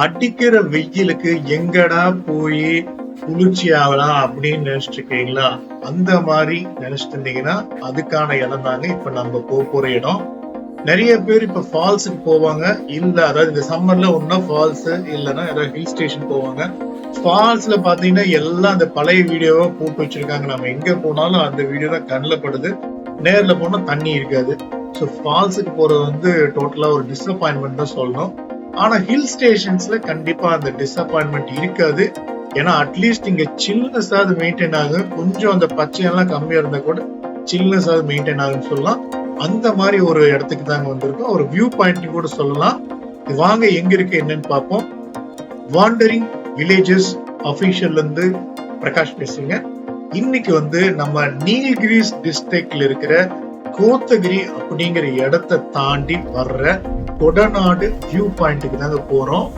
அடிக்கிற வெயிலுக்கு எங்கடா போய் குளிர்ச்சி ஆகலாம் அப்படின்னு நினைச்சிட்டு இருக்கீங்களா அந்த மாதிரி நினைச்சிட்டு இருந்தீங்கன்னா அதுக்கான இடம் தாங்க இப்ப நம்ம போக போற இடம். நிறைய பேர் இப்ப ஃபால்ஸுக்கு போவாங்க. இல்ல அதாவது இந்த சம்மர்ல ஒன்னா ஃபால்ஸ் இல்லைன்னா ஏதாவது ஹில் ஸ்டேஷன் போவாங்க. ஃபால்ஸ்ல பாத்தீங்கன்னா எல்லாம் அந்த பழைய வீடியோவா போட்டு வச்சிருக்காங்க. நம்ம எங்க போனாலும் அந்த வீடியோ தான் கண்ணில் படுது. நேர்ல போனா தண்ணி இருக்காது. ஸோ ஃபால்ஸுக்கு போறது வந்து டோட்டலா ஒரு டிசப்பாயின்மெண்ட் தான் சொல்லணும். ஆனா ஹில் ஸ்டேஷன்ஸ்ல கண்டிப்பா அந்த டிசப்பாயின்மெண்ட் இருக்காது. ஏன்னா அட்லீஸ்ட் இங்க சில்னஸ் ஆகுது மெயின்டைன் ஆகும். கொஞ்சம் அந்த பச்சையெல்லாம் கம்மியா இருந்தா கூட சில்னஸ் ஆகுது மெயின்டைன் ஆகும் சொல்லலாம். அந்த மாதிரி ஒரு இடத்துக்கு தாங்க வந்திருக்கோம். ஒரு வியூ பாயிண்ட் கூட சொல்லலாம். வாங்க எங்க இருக்கு என்னன்னு பார்ப்போம். வாண்டரிங் வில்லேஜஸ் அபிஷியல்ல இருந்து பிரகாஷ் பேசுங்க இன்னைக்கு வந்து நம்ம நீல்கிரிஸ் டிஸ்ட்ரிக்ட்ல இருக்கிற கோத்தகிரி அப்படிங்கிற இடத்தை தாண்டி வர்ற கொடநாடு வியூ பாயிண்ட்டுக்கு தாங்க போகிறோம்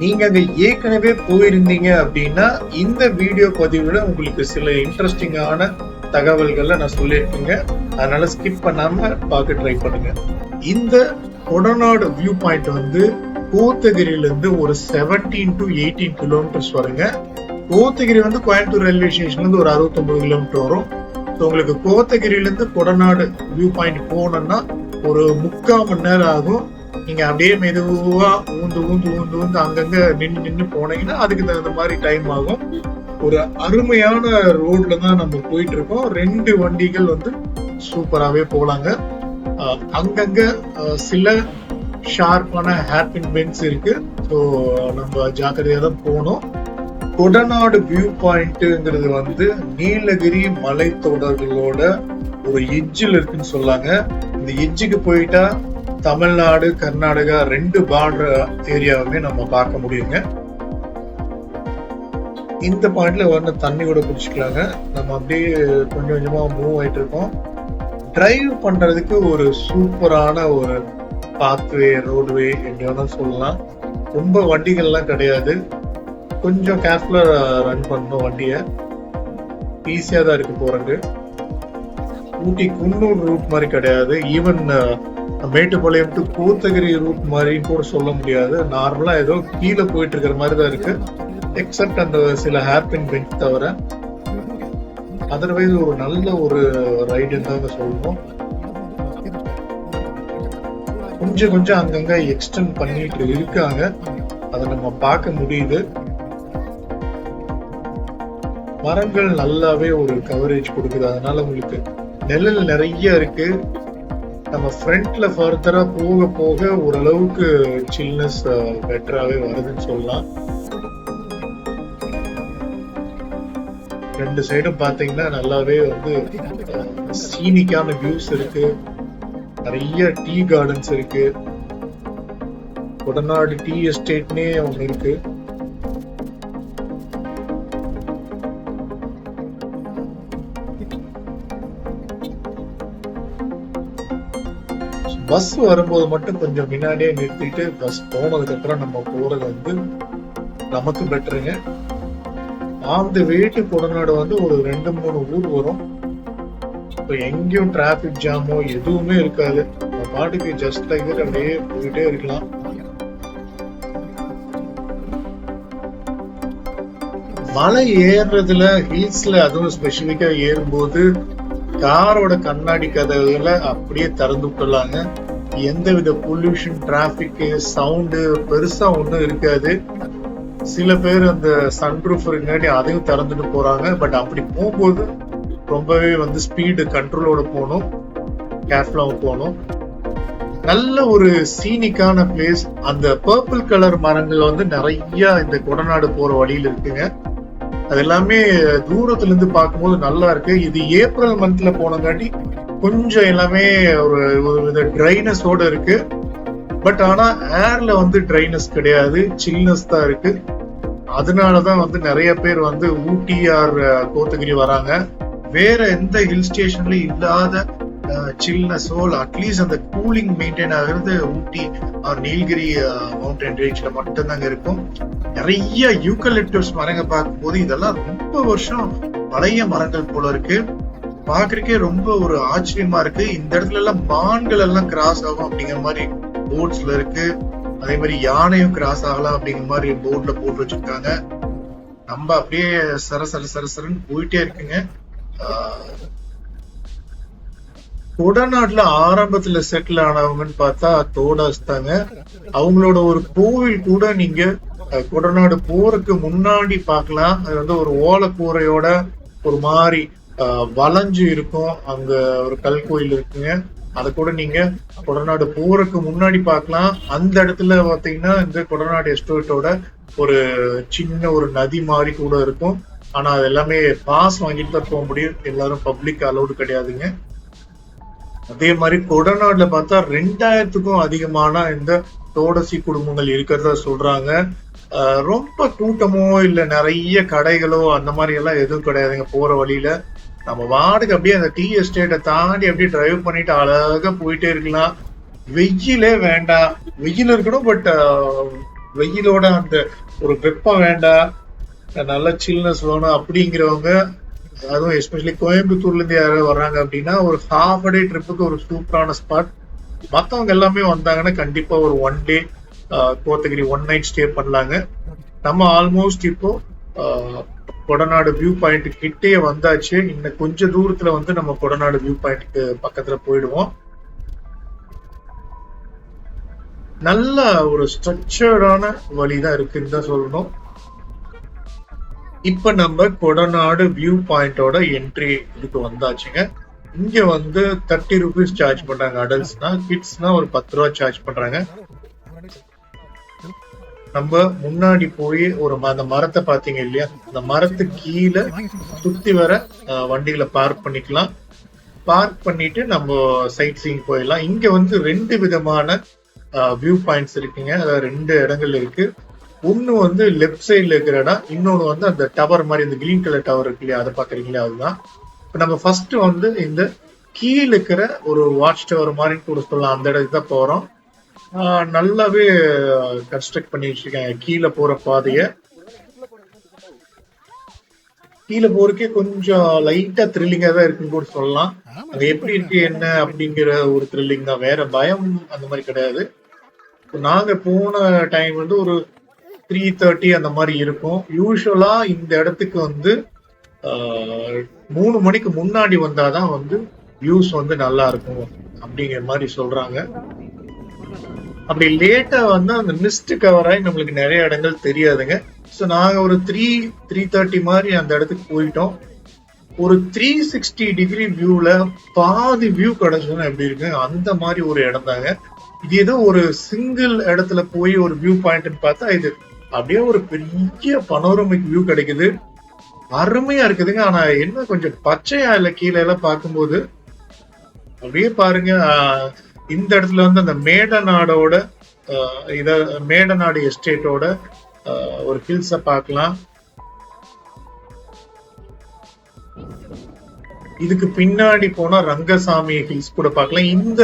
நீங்க அங்க ஏற்கனவே போயிருந்தீங்க அப்படின்னா இந்த வீடியோ பதிவுல உங்களுக்கு சில இன்ட்ரெஸ்டிங்கான தகவல்களை நான் சொல்லியிருக்கேங்க. அதனால ஸ்கிப் பண்ணாம பார்க்க ட்ரை பண்ணுங்க. இந்த கொடநாடு வியூ பாயிண்ட் வந்து கோத்தகிரியிலேருந்து ஒரு செவன்டீன் டு எயிட்டீன் கிலோமீட்டர்ஸ் வருங்க. கோத்தகிரி வந்து கோயம்புத்தூர் ரயில்வே ஸ்டேஷன்லேருந்து ஒரு 69 கிலோமீட்டர் வரும். ஸோ உங்களுக்கு கோத்தகிரியிலேருந்து கொடநாடு வியூ பாயிண்ட் போகணும்னா ஒரு முக்கால் மணி நேரம் ஆகும். நீங்க அப்படியே மெதுவா ஊந்து ஊந்து ஊந்து ஊந்து அங்கங்க நின்று நின்று போனீங்கன்னா அதுக்கு தகுந்த மாதிரி டைம் ஆகும். ஒரு அருமையான ரோட்ல தான் நம்ம போயிட்டு இருக்கோம் ரெண்டு வண்டிகள் வந்து சூப்பராகவே போகலாங்க அங்கங்க சில ஷார்ப்பான ஹேர்பின் பென்ஸ் இருக்கு. ஸோ நம்ம ஜாக்கிரதையாக தான் போகணும். கொடநாடு வியூ பாயிண்ட்டுங்கிறது வந்து நீலகிரி மலைத்தொடர்களோட ஒரு எஜ்ஜில் இருக்குன்னு சொல்லாங்க. இந்த எஜ்ஜுக்கு போயிட்டா தமிழ்நாடு கர்நாடகா ரெண்டு பார்டர் ஏரியாவுமே நம்ம பார்க்க முடியுங்க. இந்த பாயிண்ட்ல வந்து தண்ணி கூட பிடிச்சிக்கலாங்க நம்ம அப்படியே கொஞ்சம் கொஞ்சமா மூவ் ஆயிட்டு இருக்கோம். டிரைவ் பண்றதுக்கு ஒரு சூப்பரான ஒரு பாத்வே ரோடுவே எங்கேயாவது சொல்லலாம். ரொம்ப வண்டிகள்லாம் கிடையாது. கொஞ்சம் கேர்ஃபுல்லா ரன் பண்ணணும் வண்டியை. ஈஸியா தான் இருக்கு போறது ஊட்டி குன்னூர் ரூட் மாதிரி கிடையாது. Even Mettupalayam to Kotagiri route மாதிரி கூட சொல்ல முடியாது. நார்மலா ஏதோ கீழே போயிட்டு இருக்கிற மாதிரி தான் இருக்கு. எக்ஸப்ட் அந்த சில ஹேர்பின் பெஞ்ச் தவிர. அதர்வைஸ் ஒரு நல்ல ஒரு ரைடுன்னு தாங்க சொல்லணும் கொஞ்சம் கொஞ்சம் அங்கங்க எக்ஸ்டெண்ட் பண்ணிட்டு இருக்காங்க. அதை நம்ம பார்க்க முடியுது. மரங்கள் நல்லாவே ஒரு கவரேஜ் கொடுக்குது. அதனால உங்களுக்கு நிழல் நிறைய இருக்கு. நம்ம ஃப்ரண்ட்ல ஃபர்தரா போக போக ஓரளவுக்கு சில்னஸ் பெட்டராகவே வருதுன்னு சொல்லலாம். ரெண்டு சைடும் பாத்தீங்கன்னா நல்லாவே வந்து சீனிக்கான வியூஸ் இருக்கு. நிறைய டீ கார்டன்ஸ் இருக்கு. கொடநாடு டீ எஸ்டேட்னே ஒன்று இருக்கு. பஸ் வரும்போது மட்டும் கொஞ்சம் முன்னாடியே நிறுத்திட்டு பஸ் போனதுக்கு அப்புறம் நம்ம போறது வந்து நமக்கு பெட்டருங்க ஆந்த வீட்டு குடநாடு வந்து ஒரு ரெண்டு மூணு ஊர் வரும். இப்போ எங்கேயும் டிராபிக் ஜாமோ எதுவுமே இருக்காது. நம்ம பாட்டுக்கு ஜஸ்ட் லைக் அப்படியே போயிட்டே இருக்கலாம். மலை ஏறுறதுல ஹில்ஸ்ல அதுவும் ஸ்பெசிஃபிக்கா ஏறும்போது காரோட கண்ணாடி கதவுகளை அப்படியே திறந்து விட்டுலாங்க எந்தவித பொல்யூஷன் டிராபிக் சவுண்டு பெருசா ஒன்றும் இருக்காது. சில பேர் அந்த சன்ரூஃப் இருக்காட்டி அதையும் திறந்துட்டு போறாங்க. பட் அப்படி போகும்போது ரொம்பவே வந்து ஸ்பீடு கண்ட்ரோலோட போகணும். கேர்ஃபுல்லாகவும் போகணும். நல்ல ஒரு சீனிக்கான பிளேஸ் அந்த பர்பிள் கலர் மரங்கள் வந்து நிறைய இந்த கொடநாடு போற வழியில இருக்குங்க. அது எல்லாமே தூரத்துல இருந்து பார்க்கும்போது நல்லா இருக்கு. இது ஏப்ரல் மந்த்ல போனங்காட்டி கொஞ்சம் எல்லாமே ஒரு ஒரு வித ட்ரைனஸோட இருக்கு. பட் ஆனா ஏர்ல வந்து ட்ரைனஸ் கிடையாது. சில்னஸ் தான் இருக்கு. அதனாலதான் வந்து நிறைய பேர் வந்து ஊட்டி ஆர் கோத்தகிரி வராங்க. வேற எந்த ஹில் ஸ்டேஷன்லயும் இல்லாத சில்னஸோ அட்லீஸ்ட் அந்த கூலிங் மெயின்டைன் ஆகிறது ஊட்டி ஆர் நீலகிரி மவுண்டன் ரேஞ்சில் மட்டும்தாங்க இருக்கும். நிறைய யூக்கலிப்டஸ் மரங்க பார்க்கும்போது இதெல்லாம் ரொம்ப வருஷம் பழைய மரங்கள் போல இருக்கு. பாக்குறதுக்கே ரொம்ப ஒரு ஆச்சரியமா இருக்கு. இந்த இடத்துல எல்லாம் மான்கள் எல்லாம் கிராஸ் ஆகும் அப்படிங்கிற மாதிரி போர்ட்ஸ்ல இருக்கு. அதே மாதிரி யானையும் கிராஸ் ஆகலாம் அப்படிங்கிற மாதிரி போர்ட்ல போட்டு வச்சிருக்காங்க. நம்ம அப்படியே சர சர போயிட்டே இருக்குங்க. குடநாட்டுல ஆரம்பத்துல செட்டில் ஆனவங்கன்னு பார்த்தா தோடாஸ் தாங்க. அவங்களோட ஒரு கோவில் கூட நீங்க குடநாடு கொடநாடு முன்னாடி பார்க்கலாம். அது வந்து ஒரு ஓலக்கூரையோட ஒரு மாதிரி வளைஞ்சு இருக்கும். அங்க ஒரு கல் கோயில் இருக்குங்க. அதை கூட நீங்க கொடநாடு போறதுக்கு முன்னாடி பார்க்கலாம். அந்த இடத்துல பாத்தீங்கன்னா இந்த கொடநாடு எஸ்டேட்டோட ஒரு சின்ன ஒரு நதி மாதிரி கூட இருக்கும். ஆனா அது எல்லாமே பாஸ் வாங்கிட்டு தான் போக முடியும். எல்லாரும் பப்ளிக் அலௌடு கிடையாதுங்க. அதே மாதிரி கொடநாடுல பார்த்தா ரெண்டாயிரத்துக்கும் அதிகமான இந்த தோடசி குடும்பங்கள் இருக்கிறதா சொல்றாங்க. ரொம்ப கூட்டமோ இல்ல நிறைய கடைகளோ அந்த மாதிரி எல்லாம் எதுவும் கிடையாதுங்க போற வழியில. நம்ம வாடுக்கு அப்படியே அந்த டீ எஸ்டேட்டை தாண்டி அப்படியே டிரைவ் பண்ணிட்டு அழகா போயிட்டே இருக்கலாம். வெயிலே வேண்டாம். வெயில் இருக்கணும் பட் வெயிலோட அந்த ஒரு வெப்பம் வேண்டாம். நல்ல சில்னஸ் வேணும் அப்படிங்கிறவங்க அதுவும் எஸ்பெஷலி கோயம்புத்தூர்ல இருந்து யாராவது வர்றாங்க அப்படின்னா ஒரு ஹாஃப் டே ட்ரிப்புக்கு ஒரு சூப்பரான ஸ்பாட் மத்தவங்க எல்லாமே வந்தாங்கன்னா கண்டிப்பா ஒரு one day Kotagiri one night stay பண்ணலாங்க. நம்ம ஆல்மோஸ்ட் இப்போ ஆஹ், கொடநாடு வியூ பாயிண்ட் கிட்டே வந்தாச்சு. இன்னும் கொஞ்ச தூரத்துல வந்து நம்ம கொடநாடு வியூ பாயிண்ட்க்கு பக்கத்துல போயிடுவோம். நல்ல ஒரு ஸ்ட்ரக்சர்டான வழிதான் இருக்குன்னு தான் சொல்லணும். இப்ப நம்ம கொடநாடு வியூ பாயிண்டோட என்ட்ரி இதுக்கு வந்தாச்சுங்க. இங்க வந்து தேர்ட்டி ருபீஸ் சார்ஜ் பண்றாங்க அடல்ட்ஸ்னா கிட்ஸ்னா ஒரு பத்து ரூபா சார்ஜ் பண்றாங்க. நம்ம முன்னாடி போய் ஒரு ம- அந்த மரத்தை பாத்தீங்க இல்லையா? அந்த மரத்து கீழே சுத்தி வர வண்டிகளை பார்க் பண்ணிக்கலாம். பார்க் பண்ணிட்டு நம்ம சைட் சீங் போயிடலாம். இங்க வந்து ரெண்டு விதமான வியூ பாயிண்ட்ஸ் இருக்குங்க. அதாவது ரெண்டு இடங்கள் இருக்கு. ஒன்னு வந்து லெஃப்ட் சைடுல இருக்கிற இடம் இன்னொன்னு வந்து அந்த டவர் மாதிரி இந்த கிரீன் கலர் டவர் இருக்கு இல்லையா அதை பாக்குறீங்களா அதுதான். இப்ப நம்ம ஃபர்ஸ்ட் வந்து இந்த கீழ இருக்கிற ஒரு வாட்ச் டவர் மாதிரி கூட சொல்லலாம். அந்த இடத்துக்கு தான் போறோம் நல்லாவே கன்ஸ்ட்ரக்ட் பண்ணி வச்சிருக்காங்க. கீழே போற பாதைய. கீழே போறக்கே கொஞ்சம் லைட்டா த்ரில்லிங்கா தான் இருக்குன்னு கூட சொல்லலாம். அது எப்படி இருக்கு என்ன அப்படிங்கிற ஒரு த்ரில்லிங் தான். வேற பயம் அந்த மாதிரி கிடையாது. நாங்க போன டைம் வந்து ஒரு த்ரீ தேர்ட்டி அந்த மாதிரி இருக்கும். யூஸ்வலா இந்த இடத்துக்கு வந்து மூணு மணிக்கு முன்னாடி வந்தாதான் வந்து வியூஸ் வந்து நல்லா இருக்கும் அப்படிங்கிற மாதிரி சொல்றாங்க. அப்படி லேட்டா வந்து அந்த மிஸ்ட் கவர் ஆகி நம்மளுக்கு நிறைய இடங்கள் தெரியாதுங்க. ஸோ நாங்கள் ஒரு த்ரீ த்ரீ தேர்ட்டி மாதிரி அந்த இடத்துக்கு போயிட்டோம். ஒரு த்ரீ சிக்ஸ்டி டிகிரி வியூவில் பாதி வியூ கிடச்சதுன்னா எப்படி இருக்கு அந்த மாதிரி ஒரு இடம் தாங்க. இது ஏதோ ஒரு சிங்கிள் இடத்துல போய் ஒரு வியூ பாயிண்ட்னு பார்த்தா இது அப்படியே ஒரு பெரிய பனோரமிக் வியூ கிடைக்குது. அருமையா இருக்குதுங்க. ஆனா என்ன கொஞ்சம் பச்சையா இல்ல கீழே எல்லாம் பார்க்கும்போது அப்படியே பாருங்க இந்த இடத்துல வந்து அந்த மேடநாடோட நாடோட இத மேடநாடு எஸ்டேட்டோட ஒரு ஹில்ஸை பார்க்கலாம். இதுக்கு பின்னாடி போனா ரங்கசாமி ஹில்ஸ் கூட பார்க்கலாம். இந்த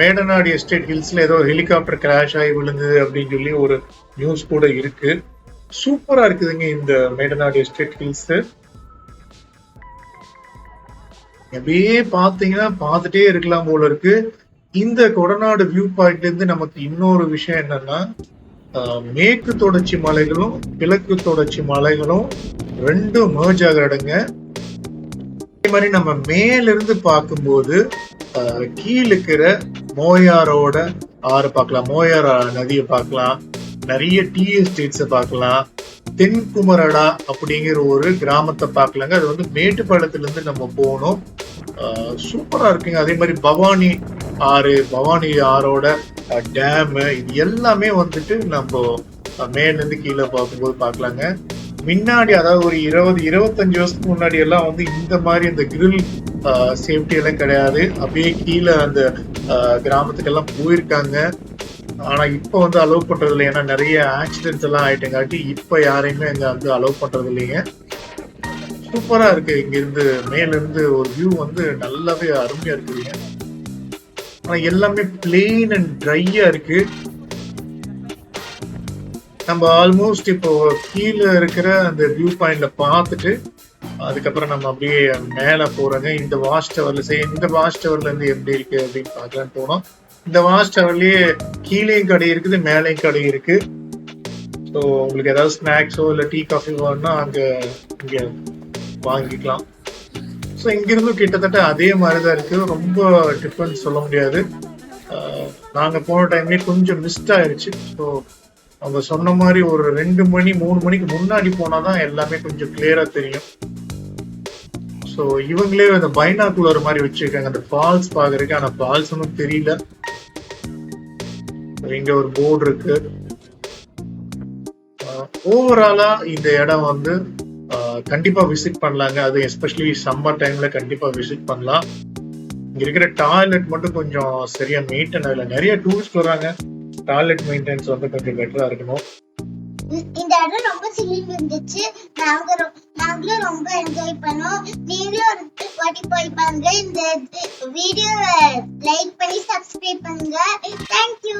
மேடநாடு எஸ்டேட் ஹில்ஸ்ல ஏதோ ஹெலிகாப்டர் கிராஷ் ஆகி விழுந்தது அப்படின்னு சொல்லி ஒரு நியூஸ் கூட இருக்கு. சூப்பரா இருக்குதுங்க இந்த மேடநாடு எஸ்டேட் ஹில்ஸ். அப்படியே பாத்தீங்கன்னா பார்த்துட்டே இருக்கலாம் போல இருக்கு. இந்த கொடநாடு வியூ பாயிண்ட்ல இருந்து நமக்கு இன்னொரு விஷயம் என்னன்னா ஆஹ், மேற்கு தொடர்ச்சி மலைகளும் கிழக்கு தொடர்ச்சி மலைகளும் ரெண்டும் merge ஆகிற இடங்க. மாதிரி நம்ம மேலிருந்து பார்க்கும்போது கீழிருக்கிற இருக்கிற மோயாரோட ஆறு பார்க்கலாம் மோயார் நதியை பார்க்கலாம் நிறைய டீ எஸ்டேட்ஸை பார்க்கலாம் தென்குமரடா அப்படிங்கிற ஒரு கிராமத்தை பார்க்கலாங்க. அது வந்து மேட்டுப்பாளையத்துலேருந்து நம்ம போகணும். சூப்பராக இருக்குங்க. அதே மாதிரி பவானி ஆறு பவானி ஆறோட டேமு இது எல்லாமே வந்துட்டு நம்ம மேலேருந்து கீழே பார்க்கும்போது பார்க்கலாங்க. முன்னாடி அதாவது ஒரு இருபது இருபத்தஞ்சு வருஷத்துக்கு முன்னாடி எல்லாம் வந்து இந்த மாதிரி இந்த கிரில் சேஃப்டி எல்லாம் கிடையாது. அப்படியே கீழே அந்த கிராமத்துக்கெல்லாம் போயிருக்காங்க. ஆனா இப்ப வந்து அலோவ் பண்றது இல்லை ஏன்னா நிறைய ஆக்சிடென்ட்ஸ் எல்லாம் ஆயிட்டங்காட்டி இப்ப யாரையுமே இங்க வந்து அலோவ் பண்றது இல்லைங்க சூப்பரா இருக்கு. இங்க இருந்து மேல இருந்து ஒரு வியூ வந்து நல்லாவே அருமையா இருக்குதுங்க. ஆனா எல்லாமே பிளெயின் அண்ட் ட்ரையா இருக்கு. நம்ம ஆல்மோஸ்ட் இப்போ கீழே இருக்கிற அந்த வியூ பாயிண்ட்ல பார்த்துட்டு அதுக்கப்புறம் நம்ம அப்படியே மேல போறாங்க. இந்த வாஷ் டவர்ல சரி இந்த வாஷ் டவர்ல இருந்து எப்படி இருக்கு அப்படின்னு பார்க்கலான்னு போனோம் இந்த வாஷ் டவர்லயே கீழேயும் கடை இருக்குது மேலேயும் கடை இருக்கு. ஸோ உங்களுக்கு ஏதாவது ஸ்நாக்ஸோ இல்லை டீ காஃபி வேணும்னா அங்க இங்க வாங்கிக்கலாம். ஸோ இங்கிருந்து கிட்டத்தட்ட அதே மாதிரி தான் இருக்கு. ரொம்ப டிஃப்ரெண்ட் சொல்ல முடியாது. நாங்கள் நாங்க போன டைம்லேயே கொஞ்சம் மிஸ்ட் ஆயிடுச்சு ஸோ அவங்க சொன்ன மாதிரி ஒரு ரெண்டு மணி மூணு மணிக்கு முன்னாடி போனாதான் எல்லாமே கொஞ்சம் கிளியரா தெரியும். ஸோ இவங்களே அந்த பைனாக்குலர் மாதிரி வச்சிருக்காங்க. அந்த ஃபால்ஸ் பாக்குறதுக்கு ஆனா ஃபால்ஸ் ஒன்றும் தெரியல. இங்க ஒரு போர்டு இருக்கு. ஓவராலா இந்த இடம் வந்து கண்டிப்பாக கண்டிப்பா விசிட் பண்ணலாங்க. அது எஸ்பெஷலி சம்மர் டைம்ல கண்டிப்பா விசிட் பண்ணலாம். இங்க இருக்கிற டாய்லெட் மட்டும் கொஞ்சம் சரியா மெயின்டைன் ஆகல. நிறைய டூரிஸ்ட் வராங்க. டாய்லெட் மெயின்டெனன்ஸ் வந்து கொஞ்சம் பெட்டரா இருக்கணும். இந்த இடம் ரொம்ப சில்லுன்னு இருந்துச்சு. நாங்க நாங்களும் ரொம்ப என்ஜாய் பண்ணோம். நீங்களும் ஒரு வாட்டி போய் பாருங்க. இந்த வீடியோவை லைக் பண்ணி சப்ஸ்கிரைப் பண்ணுங்க. தேங்க்யூ